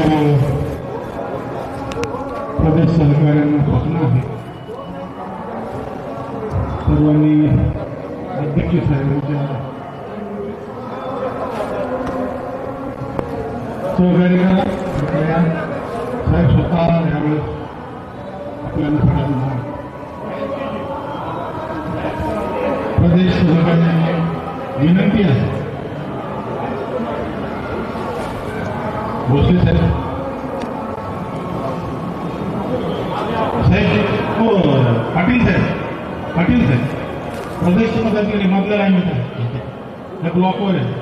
सर्व प्रदेश सहकार्यांना स्वप्न आहे सर्वांनी अध्यक्ष साहेबांच्या सहकार्य करा कृपया साहेब स्वतः यावेळेस आपल्याला सगळ्यांना प्रदेश सहकार्यांना विनंती आहे भोसले साहेब साहेब हो पाटील साहेब पाटील साहेब. प्रदेश पदाधिकारी मागल्या लाईनीत आहे ब्लॉकवर आहे.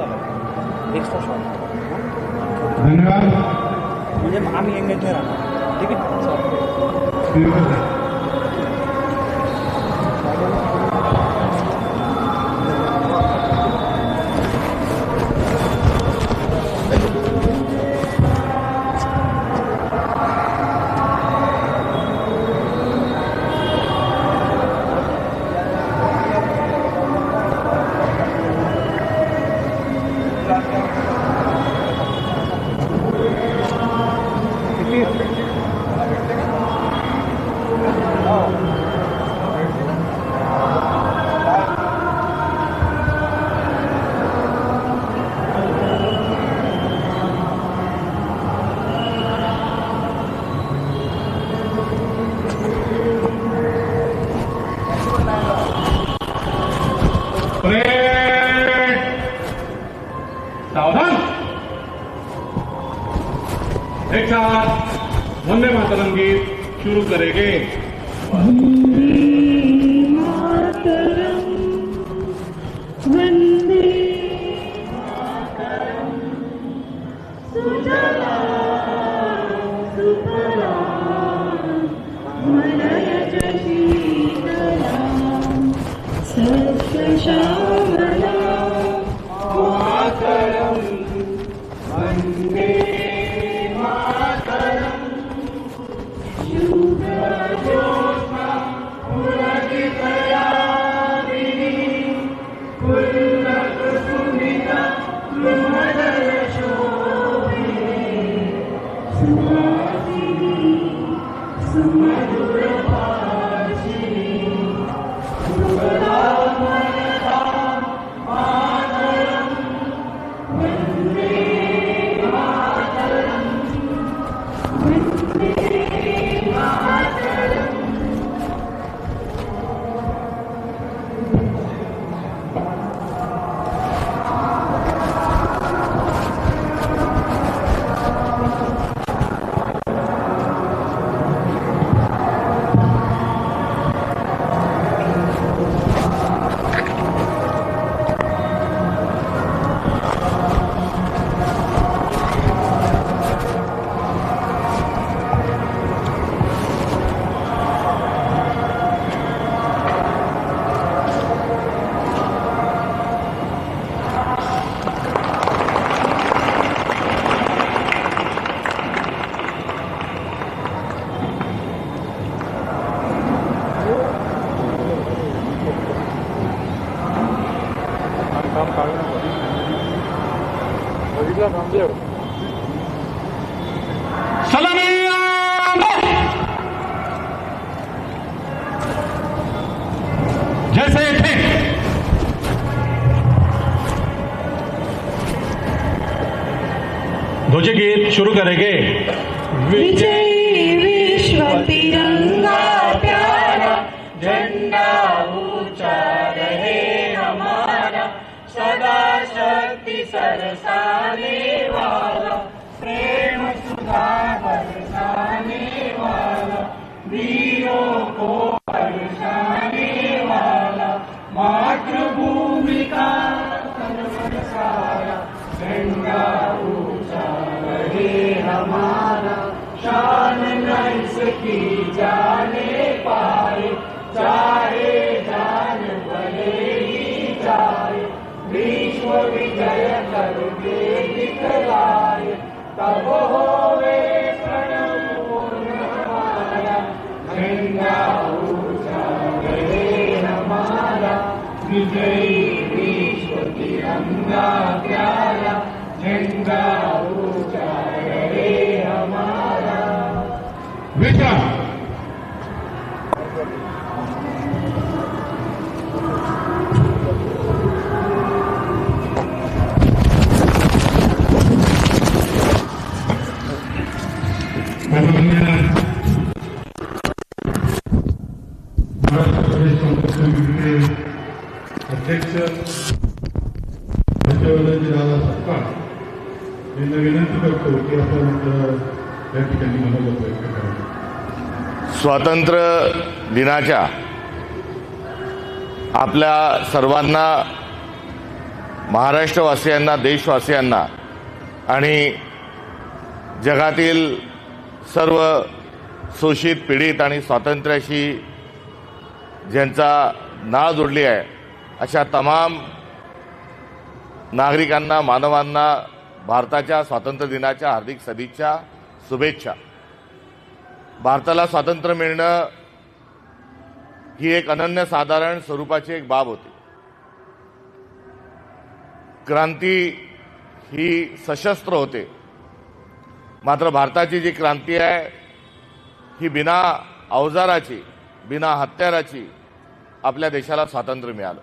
आला एक्स्ट्रा शॉट धन्यवाद म्हणजे आम्ही एंगेज नाही राहणार ठीक आहे एक साथ वंदे मातरम गीत शुरू करेंगे रामदेव सलामी जैसे थे ध्वज गीत शुरू करेंगे विजयी वीरों को परेशाने वाला मातृभूमि का झंडा ऊँचा रहे हमारा शान न इसकी जाने पाए, चाहे जान भले ही जाए विश्व विजय करके निकलाए तब हो होवे विश्राम माननीय विनंती करतो की आपण या ठिकाणी स्वातंत्र्य दिनाच्या आपल्या सर्वांना महाराष्ट्रवासियांना देशवासियांना आणि जगातील सर्व शोषित पीडित आणि स्वातंत्र्याशी ज्यांचा नाळ जोडली आहे अशा तमाम नागरिकांना मानवांना भारताच्या स्वातंत्र्य दिनाच्या हार्दिक सदिच्छा शुभेच्छा. भारताला स्वातंत्र्य मिळणं ही एक अनन्यसाधारण स्वरूपाची एक बाब होती. क्रांती ही सशस्त्र होते. मात्र भारताची जी क्रांती आहे ही बिना अवजाराची बिना हत्याराची आपल्या देशाला स्वातंत्र्य मिळालं.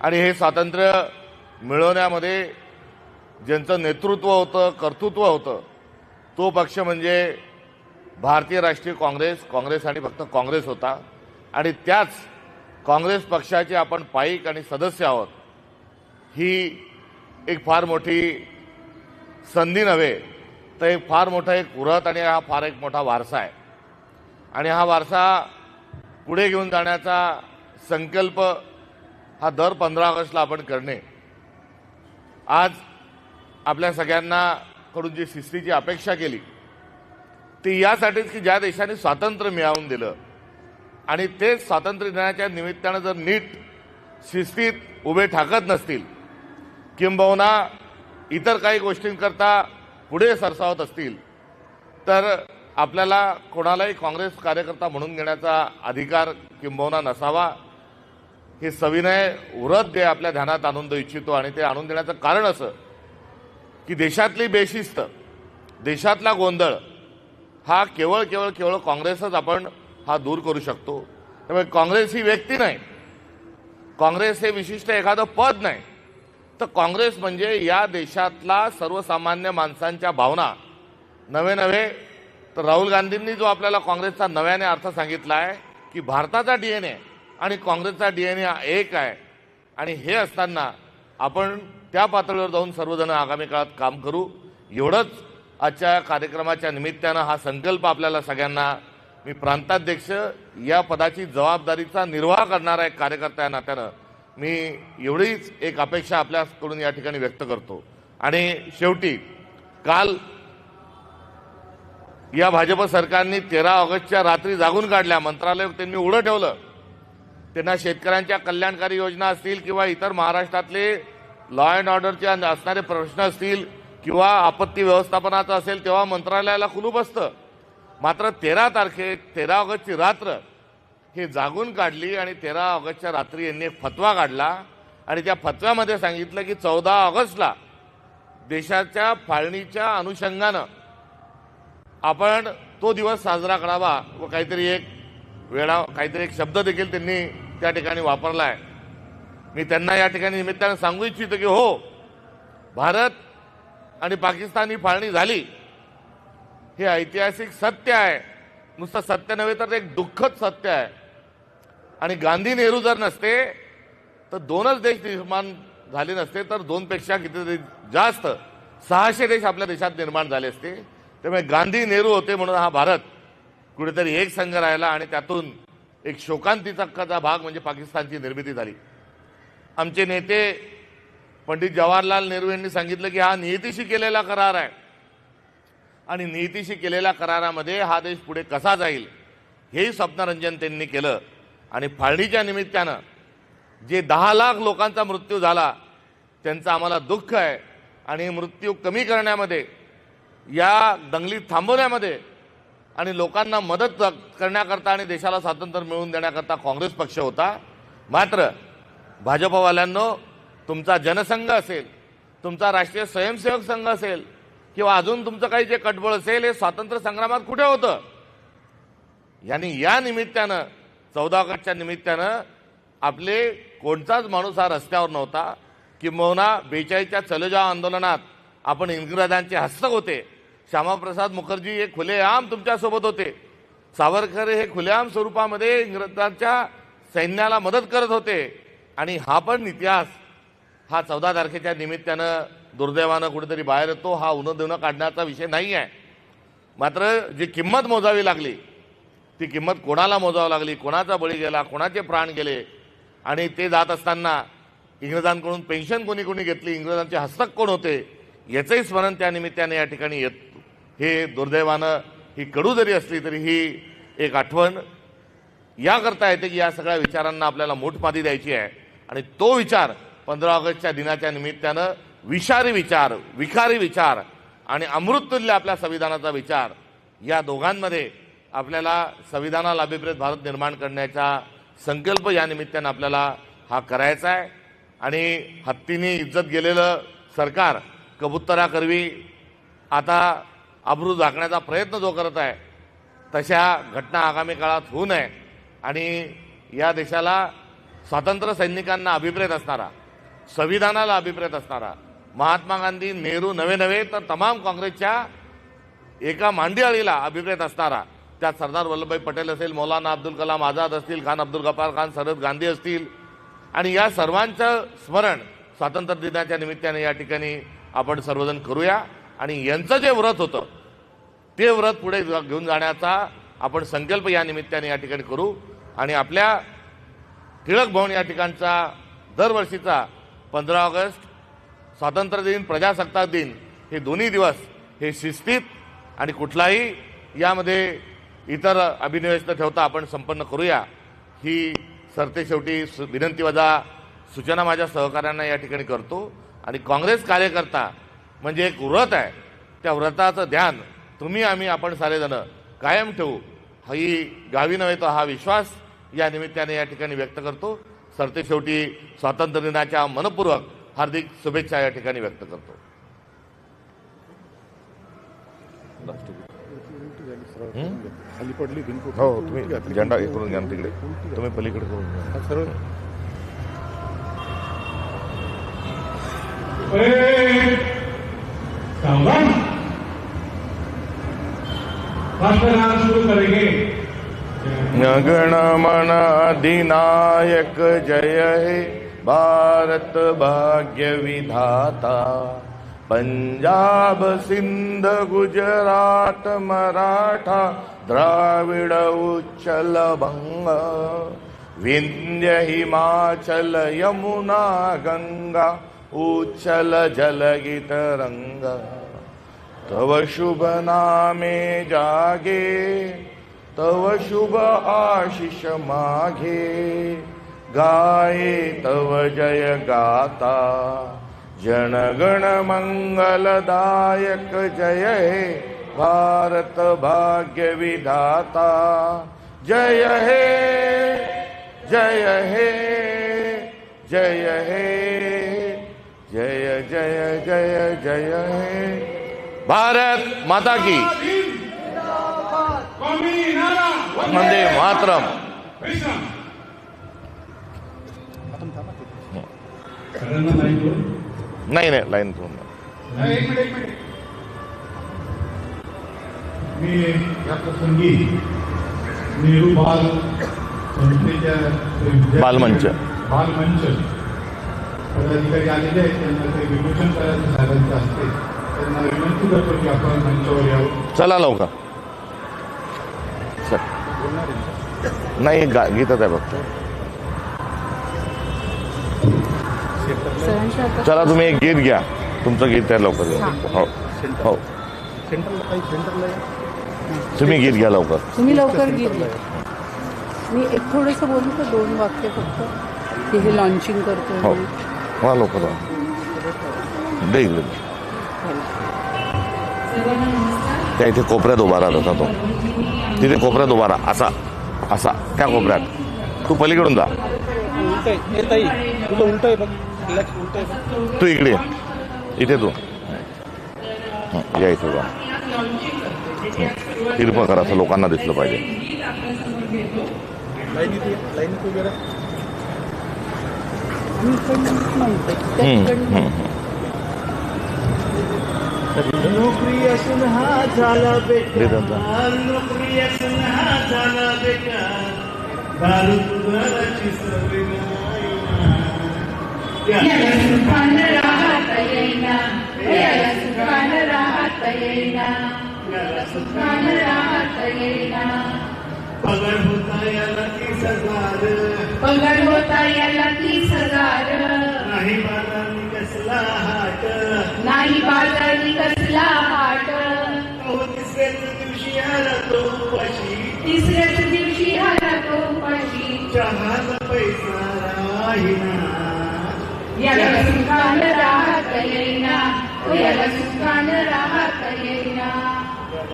आणि हे स्वातंत्र्य मिळवण्यामध्ये ज्यांचं नेतृत्व होतं कर्तृत्व होतं तो पक्ष म्हणजे भारतीय राष्ट्रीय काँग्रेस. काँग्रेस आणि फक्त काँग्रेस होता. आणि त्याच काँग्रेस पक्षाचे आपण पाईक आणि सदस्य आहोत. ही एक फार मोठी संधी नव्हे तर एक फार मोठा एक व्रत आणि हा फार एक मोठा वारसा आहे. आणि हा वारसा पुढे घेऊन जाण्याचा संकल्प हा दर पंधरा ऑगस्टला आपण करणे. आज आपल्या सगळ्यांना कडून जी शिस्तीची अपेक्षा केली ती यासाठीच की ज्या देशाने स्वातंत्र्य मिळवून दिलं. आणि तेच स्वातंत्र्य दिनाच्या निमित्तानं जर नीट शिस्तीत उभे ठाकत नसतील किंबहुना इतर काही गोष्टींकरता पुढे सरसावत असतील तर आपल्याला कोणालाही काँग्रेस कार्यकर्ता म्हणून घेण्याचा अधिकार किंबहुना नसावा. हे सविनय व्रत जे आपल्या ध्यानात आणून देऊ इच्छितो आणि ते आणून देण्याचं कारण असं की देशातली बेशिस्त देशातला गोंधळ हा केवळ केवळ केवळ काँग्रेसच आपण हा दूर करू शकतो. त्यामुळे काँग्रेस ही व्यक्ती नाही. काँग्रेस हे विशिष्ट एखादं पद नाही. तर काँग्रेस म्हणजे या देशातला सर्वसामान्य माणसांच्या भावना. नवे नव्हे तर राहुल गांधींनी जो आपल्याला काँग्रेसचा नव्याने अर्थ सांगितला आहे की भारताचा डी एन ए आणि काँग्रेसचा डी एन ए एक आहे. आणि हे असताना आपण त्या पातळीवर जाऊन सर्वजण आगामी काळात काम करू. एवढंच आजच्या कार्यक्रमाच्या निमित्तानं हा संकल्प आपल्याला सगळ्यांना. मी प्रांताध्यक्ष या पदाची जबाबदारीचा निर्वाह करणारा एक कार्यकर्ता या नात्यानं मी एवढीच एक अपेक्षा आपल्याकडून या ठिकाणी व्यक्त करतो. आणि शेवटी काल या भाजप सरकारने तेरा ऑगस्टच्या रात्री जागून काढल्या. मंत्रालय त्यांनी उडं ठेवलं. त्यांना शेतकऱ्यांच्या कल्याणकारी योजना असतील किंवा इतर महाराष्ट्रातले लॉ अँड ऑर्डरचे असणारे प्रश्न असतील किंवा आपत्ती व्यवस्थापनाचं असेल तेव्हा मंत्रालयाला कुलूप असतं. मात्र तेरा तारखे तेरा ऑगस्टची रात्र हे जागून काढली आणि तेरा ऑगस्टच्या रात्री यांनी एक फतवा काढला आणि त्या फतव्यामध्ये सांगितलं की चौदा ऑगस्टला देशाच्या फाळणीच्या अनुषंगानं आपण तो दिवस साजरा करावा व काहीतरी एक वेळा काहीतरी एक शब्द देखील त्यांनी त्या ठिकाणी वापरला आहे मी त्यांना या ठिकाणी निमित्तानं सांगू इच्छितो की हो भारत आणि पाकिस्तान ही फाळणी झाली. हे ऐतिहासिक सत्य आहे. नुसतं सत्य नव्हे तर एक दुःखद सत्य आहे. आणि गांधी नेहरू जर नसते तर दोनच देश निर्माण झाले नसते तर दोनपेक्षा कितीतरी जास्त सहाशे देश आपल्या देशात निर्माण झाले असते. त्यामुळे गांधी नेहरू होते म्हणून हा भारत कुठेतरी एक संघ राहिला आणि त्यातून एक शोकांतिकाचा भाग म्हणजे पाकिस्तानची निर्मिती झाली. आमचे नेते पंडित जवाहरलाल नेहरू यांनी सांगितलं की हा नियतीशी केलेला करार आहे. आणि नियतीशी केलेल्या करारामध्ये हा देश पुढे कसा जाईल हेही स्वप्नरंजन त्यांनी केलं. आणि फाळणीच्या निमित्तानं जे दहा लाख लोकांचा मृत्यू झाला त्यांचं आम्हाला दुःख आहे. आणि मृत्यू कमी करण्यामध्ये या दंगली थांबवण्यामध्ये आणि लोकांना मदत करण्याकरता आणि देशाला स्वातंत्र्य मिळवून देण्याकरता काँग्रेस पक्ष होता. मात्र भाजपवाल्यांनो तुमचा जनसंघ असेल तुमचा राष्ट्रीय स्वयंसेवक संघ असेल किंवा अजून तुमचं काही जे कटबळ असेल हे स्वातंत्र्य संग्रामात कुठे होतं? यांनी या निमित्तानं चौदा ऑगस्टच्या निमित्तानं आपले कोणताच माणूस हा रस्त्यावर नव्हता किंबहुना बेचाळीसच्या चलजाव आंदोलनात आपण इंग्रजांचे हस्तक होते. श्यामाप्रसाद मुखर्जी हे खुलेआम तुमच्यासोबत होते. सावरकर हे खुलेआम स्वरूपामध्ये इंग्रजांच्या सैन्याला मदत करत होते. आणि हा पण इतिहास. हा चौदा तारखेच्या निमित्तानं दुर्दैवानं कुठेतरी बाहेर येतो. हा उन्ह देणं काढण्याचा विषय नाही आहे. मात्र जी किंमत मोजावी लागली ती किंमत कोणाला मोजावी लागली? कोणाचा बळी गेला? कोणाचे प्राण गेले? आणि ते जात असताना इंग्रजांकडून पेन्शन कोणी कोणी घेतली? इंग्रजांचे हस्तक कोण होते? याचंही स्मरण त्या निमित्ताने या ठिकाणी येत हे दुर्दैवानं ही कडू जरी असली तरी ही एक आठवण याकरता येते की या सगळ्या विचारांना आपल्याला मोठमाती द्यायची आहे. आणि तो विचार पंधरा ऑगस्टच्या दिनाच्या निमित्तानं विषारी विचार विखारी विचार आणि अमृततुल्य आपल्या संविधानाचा विचार या दोघांमध्ये आपल्याला संविधानाला अभिप्रेत भारत निर्माण करण्याचा संकल्प या निमित्तानं आपल्याला हा करायचा आहे. आणि हत्तीने इज्जत गेलेलं सरकार कबुतराकरवी आता अब्रू झाकण्याचा प्रयत्न जो करत आहे तशा घटना आगामी काळात होऊ नये. आणि या देशाला स्वातंत्र्य सैनिकांना अभिप्रेत असणारा संविधानाला अभिप्रेत असणारा महात्मा गांधी नेहरू नवे नवे तर तमाम काँग्रेसच्या एका मांडियाळीला अभिप्रेत असणारा त्यात सरदार वल्लभभाई पटेल असेल मौलाना अब्दुल कलाम आझाद असतील खान अब्दुल गफार खान सरद गांधी असतील. आणि या सर्वांचं स्मरण स्वातंत्र्य दिनाच्या निमित्ताने या ठिकाणी आपण सर्वजण करूया. आणि यांचं जे व्रत होतं ते व्रत पुढे घेऊन जाण्याचा आपण संकल्प या निमित्ताने या ठिकाणी करू. आणि आपल्या टिळक भवन या ठिकाणचा दरवर्षीचा पंधरा ऑगस्ट स्वातंत्र्य दिन प्रजासत्ताक दिन हे दोन्ही दिवस हे शिस्तीत आणि कुठलाही यामध्ये इतर अभिनिवेश न ठेवता आपण संपन्न करूया. ही सरते शेवटी सु- विनंती वजा सूचना माझ्या सहकाऱ्यांना या ठिकाणी करतो. आणि काँग्रेस कार्यकर्ता म्हणजे एक व्रत आहे. त्या व्रताचं ध्यान तुम्ही आम्ही आपण सारेजण कायम ठेवू. ही गावी नव्हे तर हा विश्वास या निमित्ताने या ठिकाणी व्यक्त करतो. सरते शेवटी स्वातंत्र्य दिनाच्या मनपूर्वक हार्दिक शुभेच्छा या ठिकाणी व्यक्त करतो. खाली पडली भिंत हो तुम्ही झेंडा हे करून घ्या तिकडे. तुम्ही पलीकडे करून घ्या. सरळ. ए, सावधान शुरू करेंगे गणमन अधिनायक जय हे भारत भाग्य विधाता। पंजाब सिंध गुजरात मराठा द्राविड उच्चल भंग विंध्य हिमाचल यमुना गंगा उच्चल जलगित रंग। तव शुभ नामे जागे तव शुभ आशिष माघे गाये तव जय गाता जनगण मंगलदायक जय हे भारत भाग्य विधाता। जय हे जय हे जय हे जय जय जय जय हे। भारत माता की। कौमी वंदे मातरम। नाही नाही लाईन मी या प्रसंगी नेहरू बाल संस्थेच्या बालमंच. बालमंच. पदाधिकारी आलेले आहेत त्यांना ते विमोचन करायचं साहेबांच्या असते. त्यांना विनंती करतो की? आपण मंचावर यावं चला लवकर नाही गा गीतच आहे फक्त चला तुम्ही एक गीत घ्या। तुमचं गीत आहे लवकर. हो। हो. तुम्ही गीत घ्या लवकर। तुम्ही लवकर गेली मी एक थोडंसं बोलू का? दोन वाक्य फक्त? की हे लॉन्चिंग करतो हो। हा लवकर. दे त्या इथे कोपऱ्यात उभा राहत होता तो. तिथे कोपऱ्यात उभा राहा. असा असा. त्या कोपऱ्यात. तू पलीकडून जा. तू इकडे. इथे तू. या इथे उभा तिरपं करा असं लोकांना दिसलं पाहिजे. नोकरी हा झाला त्यांचा. नोकरी हा झाला बेकार. दारू दुधाची सवय नाही याला सुखान राहत येईना. याला सुखान राहत येईना. याला सुखान राहत येईना. पगार होता याला तीस हजार. पगार होता याला तीस चहाचा पैसा राहिना. याला सुखान राहत येईना. याला सुखान राहत येईना.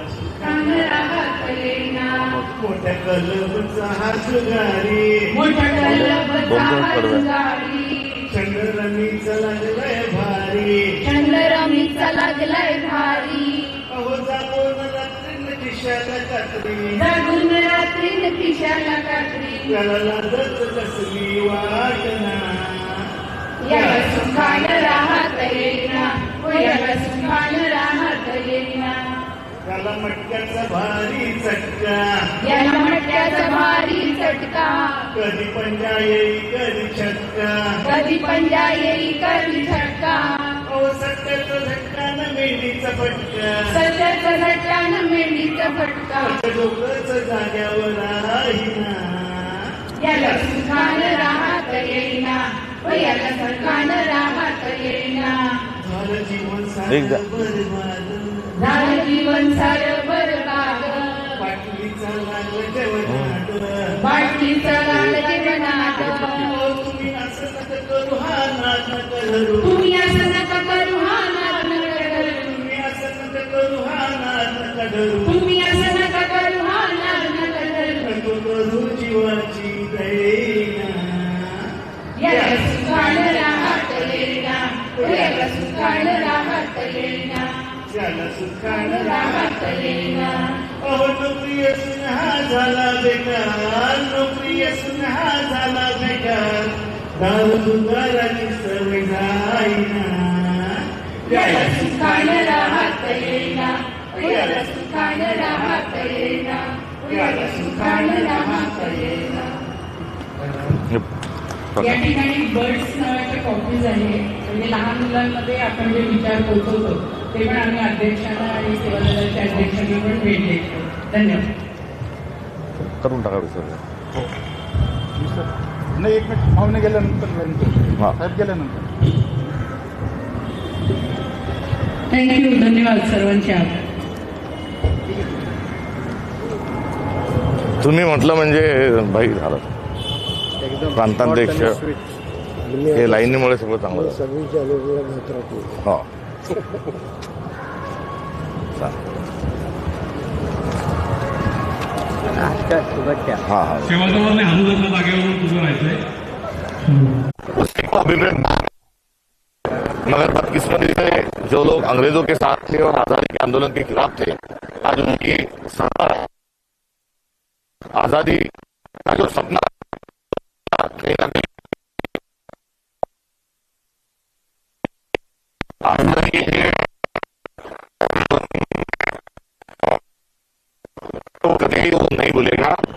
सुखान राहत येईना. मोठ्या कलमचा सुगारी मोठा गल्लबचा दोन दोन हात कडव्या. गाडी. चंद्रमीचा लागलाय भारी. चंद्रमीचा लागलाय भारी. अहो जातो न रात्री खिशाला कात्री. जागून कात्री. लाजच कसली वाटना याला सुखान राहत येईना याला सुखान राहत येईना त्याला मटक्याचा भारी चटका. याला मटक्याचा भारी चटका. कधी पंजा येई कधी छटका. कधी पंजा येई कधी झटका अहो सत्याचा झटका न मेंढीचा फटका. सध्याचा झटकानं मेंढीचा फटका. डोकंच जाग्यावर सुखान राहत येईना याला सुखान राहत येईना झालं जीवन. सारं बरबाद झालं जीवन सारं बरबाद पाटलीचा लागलं जेवणात बाटलीचं लागलं जीवनात. अहो, तुम्ही असं नका करू? हा तुम्ही असं सुखान अहो नोकरी असून हा झाला बेकार नोकरी असून हा झाला बेकार दारू दुधाराची सवय जाईना. याला सुखान राहत येईना याला सुखान राहत येईना याला सुखान या ठिकाणी बर्ड्स नावाच्या कॉपीज आहे. म्हणजे लहान मुलांमध्ये आपण जे विचार पोहोचवतो ते पण आम्ही अध्यक्षांना आणि सेवा दलाच्या अध्यक्षांना पण भेट देतो. धन्यवाद. करून टाका विसर्जन नाही एक मिनिट. पाहुणे गेल्यानंतर नंतर. हा. साहेब गेल्यानंतर. थँक्यू धन्यवाद सर्वांचे आभार. तुम्ही म्हटलं म्हणजे भाई झालं. प्रांताध्यक्ष. हे लाईनीमुळे सगळं चांगलं हो. हा हा. सेवाजवळ जागेवर तुझं राहायचंय. अभिप्राय मगर बदकिस्मती से जो लोग अंग्रेजों के साथ थे और आजादी के आंदोलन के खिलाफ थे आज उनकी सत्ता आजादी का जो सपना कहीं ना कहीं आजादी है तो कभी वो नहीं भूलेगा।